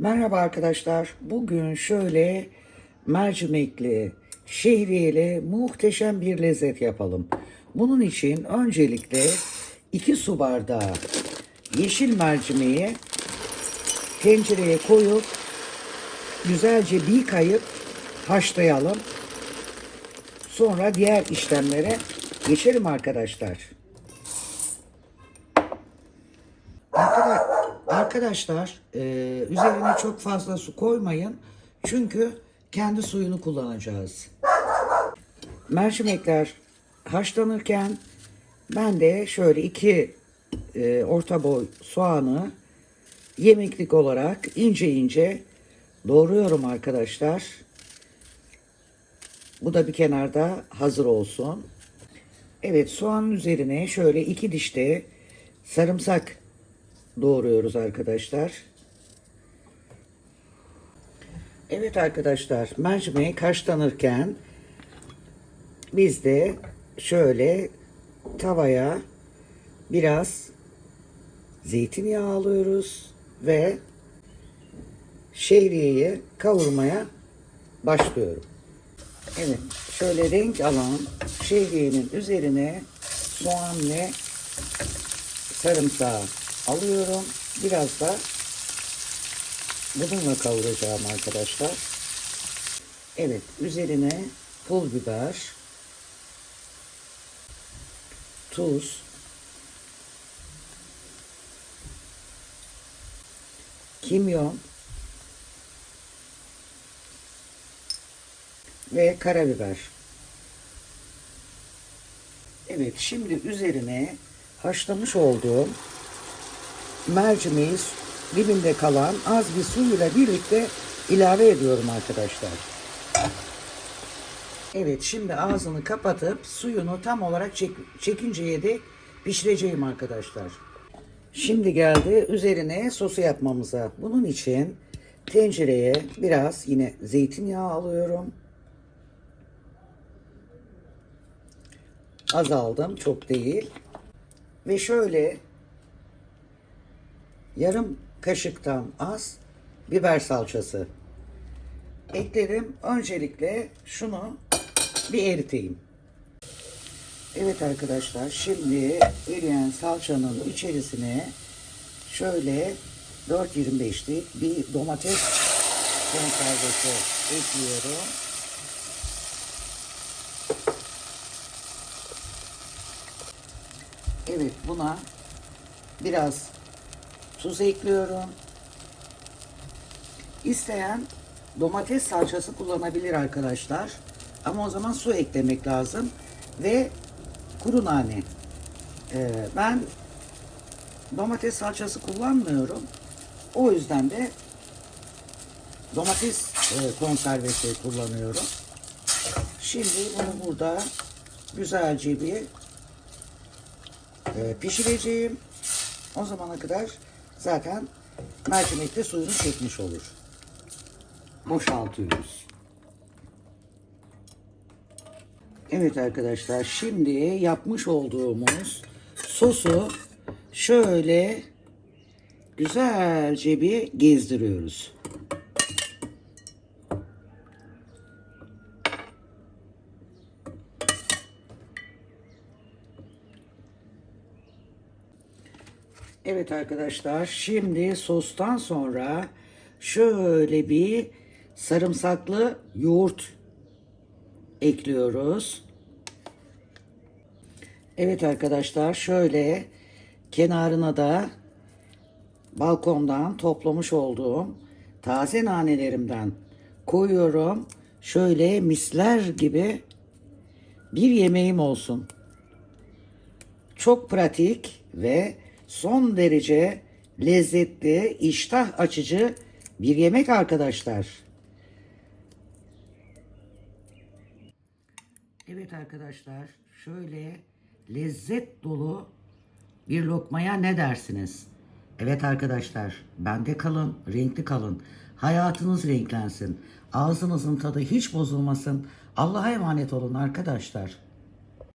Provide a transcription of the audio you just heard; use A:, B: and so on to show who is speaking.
A: Merhaba arkadaşlar. Bugün şöyle mercimekli, şehriyeli muhteşem bir lezzet yapalım. Bunun için öncelikle 2 su bardağı yeşil mercimeği tencereye koyup güzelce bir kayıp haşlayalım. Sonra diğer işlemlere geçelim arkadaşlar. Arkadaşlar e, üzerine çok fazla su koymayın. Çünkü kendi suyunu kullanacağız. Mercimekler haşlanırken ben de şöyle iki e, orta boy soğanı yemeklik olarak ince ince doğruyorum arkadaşlar. Bu da bir kenarda hazır olsun. Evet soğanın üzerine şöyle iki dişte sarımsak doğruyoruz arkadaşlar. Evet arkadaşlar mercimek haşlanırken biz de şöyle tavaya biraz zeytinyağı alıyoruz ve şehriyeyi kavurmaya başlıyorum. Evet şöyle renk alan şehriyenin üzerine soğan ve sarımsağı alıyorum. Biraz da bununla kavuracağım arkadaşlar. Evet üzerine pul biber, tuz, kimyon ve karabiber. Evet şimdi üzerine haşlamış olduğum mercimeği dibinde kalan az bir suyla birlikte ilave ediyorum arkadaşlar. Evet şimdi ağzını kapatıp suyunu tam olarak çek, çekinceye dek pişireceğim arkadaşlar. Şimdi geldi üzerine sosu yapmamıza. Bunun için tencereye biraz yine zeytinyağı alıyorum. Az aldım çok değil. Ve şöyle yarım kaşıktan az biber salçası ekledim. Öncelikle şunu bir eriteyim. Evet arkadaşlar şimdi eriyen salçanın içerisine şöyle 4.25'lik bir domates konservesi ekliyorum. Evet buna biraz tuz ekliyorum. İsteyen domates salçası kullanabilir arkadaşlar. Ama o zaman su eklemek lazım. Ve kuru nane. Ee, ben domates salçası kullanmıyorum. O yüzden de domates e, konservesi kullanıyorum. Şimdi bunu burada güzelce bir e, pişireceğim. O zamana kadar zaten mercimek de suyunu çekmiş olur. Boşaltıyoruz. Evet arkadaşlar şimdi yapmış olduğumuz sosu şöyle güzelce bir gezdiriyoruz. Evet arkadaşlar şimdi sostan sonra şöyle bir sarımsaklı yoğurt ekliyoruz. Evet arkadaşlar şöyle kenarına da balkondan toplamış olduğum taze nanelerimden koyuyorum. Şöyle misler gibi bir yemeğim olsun. Çok pratik ve son derece lezzetli, iştah açıcı bir yemek arkadaşlar. Evet arkadaşlar, şöyle lezzet dolu bir lokmaya ne dersiniz? Evet arkadaşlar, bende kalın, renkli kalın. Hayatınız renklensin. Ağzınızın tadı hiç bozulmasın. Allah'a emanet olun arkadaşlar.